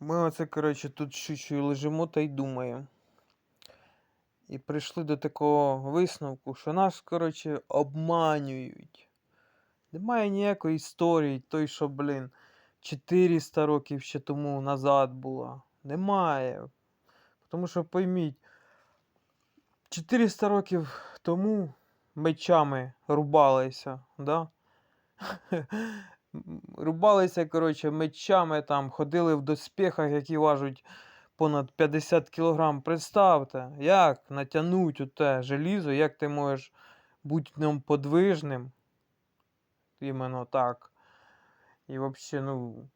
Ми оце, коротше, тут щучою лежимо та й думаємо. І прийшли до такого висновку, що нас, коротше, обманюють. Немає ніякої історії, той, що, блін, 400 років ще тому назад була. Немає. Тому що пойміть, 400 років тому мечами рубалися, да? Рубалися, коротше, мечами там, ходили в доспіхах, які важать понад 50 кілограм. Представте, як натягнуть у те желізо, як ти можеш бути ньому подвижним. Іменно так. І взагалі, ну.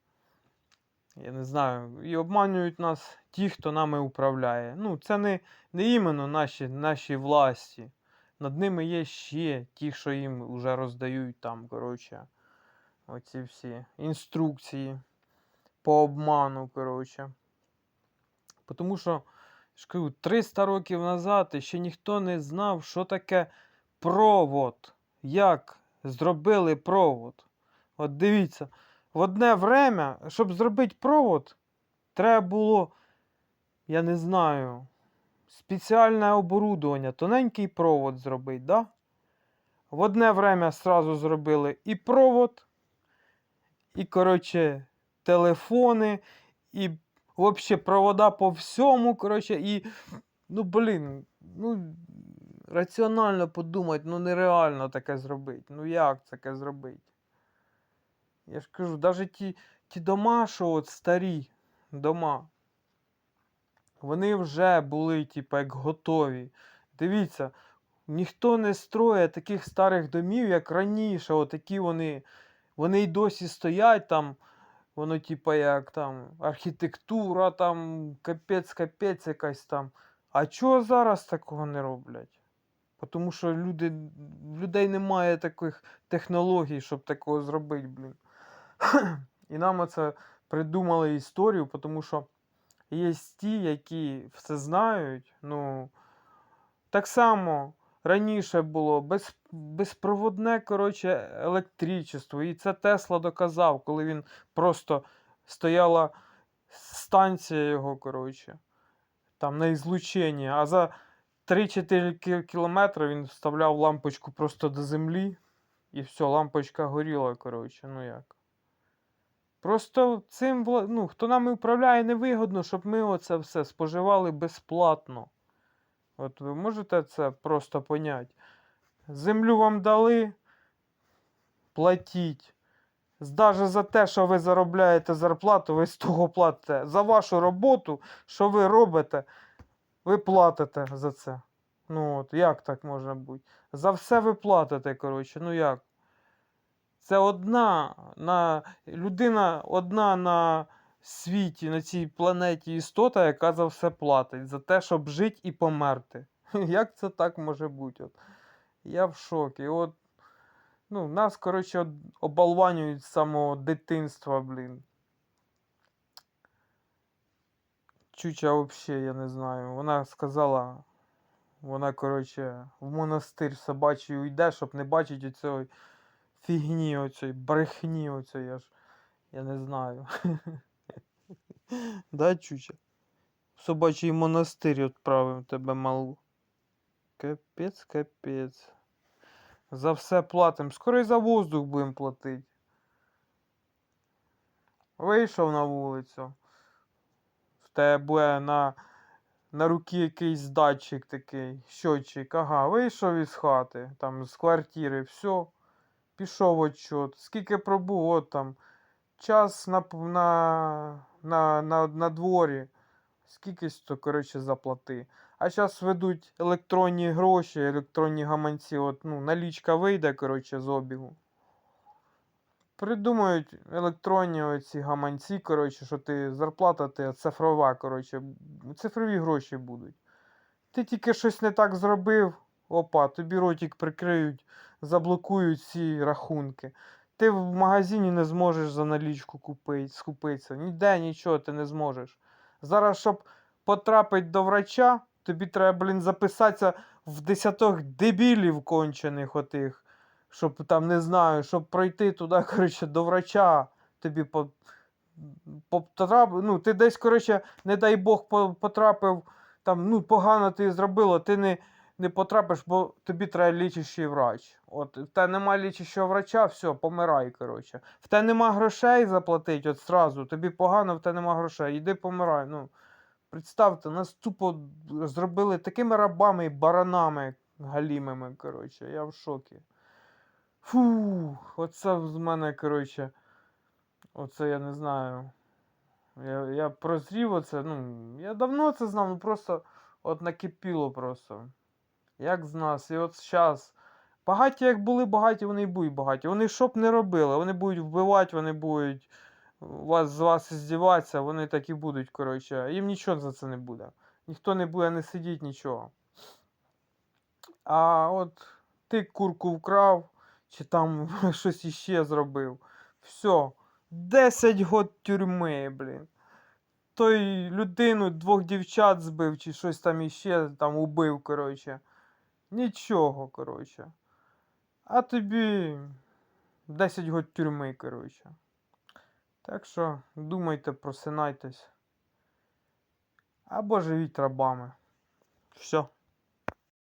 Я не знаю. І обманюють нас ті, хто нами управляє. Ну, це не, не іменно наші, наші власті. Над ними є ще ті, що їм вже роздають там, коротше. Оці всі інструкції по обману, коротше. Тому що, ж кажу, 300 років назад ще ніхто не знав, що таке провод. Як зробили провод. От дивіться, в одне время, щоб зробити провод, треба було, я не знаю, спеціальне оборудовання, тоненький провод зробити, да? В одне время сразу зробили і провод, і, коротше, телефони, і взагалі провода по всьому, коротше, і, ну, блін, ну, раціонально подумати, ну нереально таке зробити. Ну як таке зробити? Я ж кажу, навіть ті, ті дома, що от старі дома, вони вже були, типу, як готові. Дивіться, ніхто не строїть таких старих домів, як раніше. Отакі вони, вони й досі стоять там. Воно, типа, як там архітектура, там капець, капець якась там. А чого зараз такого не роблять? Тому що люди, людей немає таких технологій, щоб такого зробити, блін. І нам оце придумали історію, тому що є ті, які все знають. Ну, так само раніше було без, безпроводне коротше, електричество. І це Тесла доказав, коли він просто стояла станція його, коротше, там на ізлученні, а за 3-4 кілометри він вставляв лампочку просто до землі, і все, лампочка горіла, коротше, ну як. Просто цим, ну, хто нами управляє, невигодно, щоб ми оце все споживали безплатно. От ви можете це просто поняти? Землю вам дали, платіть. Даже за те, що ви заробляєте зарплату, ви з того платите. За вашу роботу, що ви робите, ви платите за це. Ну от, як так може бути? За все ви платите, коротше, ну як? Це одна на людина одна на світі, на цій планеті істота, яка за все платить, за те, щоб жити і померти. Як це так може бути? От? Я в шокі. От, ну, нас, коротше, оболванюють з самого дитинства, блін. Чуча взагалі, я не знаю. Вона сказала, вона, коротше, в монастир собачий уйде, щоб не бачити оцього фігні, оцій, брехні оцій, я ж. Я не знаю. Да, Чуча? В собачий монастир відправив тебе малу. Капець, капець. За все платим. Скоро і за воздух будемо платити. Вийшов на вулицю. В тебе на, на руці якийсь датчик такий, щотчик. Ага, вийшов із хати, там з квартири, все. Пішов отчет. Скільки пробув, от там. Час на, на, на, на, на дворі. Скільки то, коротше, заплати. А зараз ведуть електронні гроші, електронні гаманці. От, ну, налічка вийде, коротше, з обігу. Придумають електронні оці гаманці, коротше, що ти зарплата ти цифрова, коротше, цифрові гроші будуть. Ти тільки щось не так зробив, опа, тобі ротик прикриють, заблокують всі рахунки. Ти в магазині не зможеш за налічку купити, скупитися. Ніде нічого ти не зможеш. Зараз, щоб потрапити до врача, тобі треба, блін, записатися в десяток дебілів кончених отих. Щоб там, не знаю, щоб пройти туди, коротше, до врача, тобі по... потрапив, ну, ти десь, коротше, не дай Бог, потрапив, там, ну, погано ти зробило, ти не, не потрапиш, бо тобі треба лічащий врач. От, в тебе немає лічащого врача, все, помирай, коротше. В тебе нема грошей заплатити, от зразу, тобі погано, в тебе нема грошей, іди помирай. Ну, представте, нас тупо зробили такими рабами і баранами галімими, коротше, я в шокі. Фу, оце з мене, коротше, оце я не знаю. Я, я прозрів оце, ну, я давно це знав, ну просто от накипіло просто. Як з нас, і от зараз. Багаті, як були багаті, вони і будуть багаті. Вони що б не робили, вони будуть вбивати, вони будуть вас, з вас здіватися, вони так і будуть, коротше. Їм нічого за це не буде. Ніхто не буде не сидіти, нічого. А от ти курку вкрав, чи там щось іще зробив. Все. 10 год тюрми, блін. Той людину, двох дівчат збив, чи щось там іще там убив, коротше. Нічого, коротше. А тобі 10 год тюрми, коротше. Так що думайте, просинайтесь. Або живіть рабами. Все.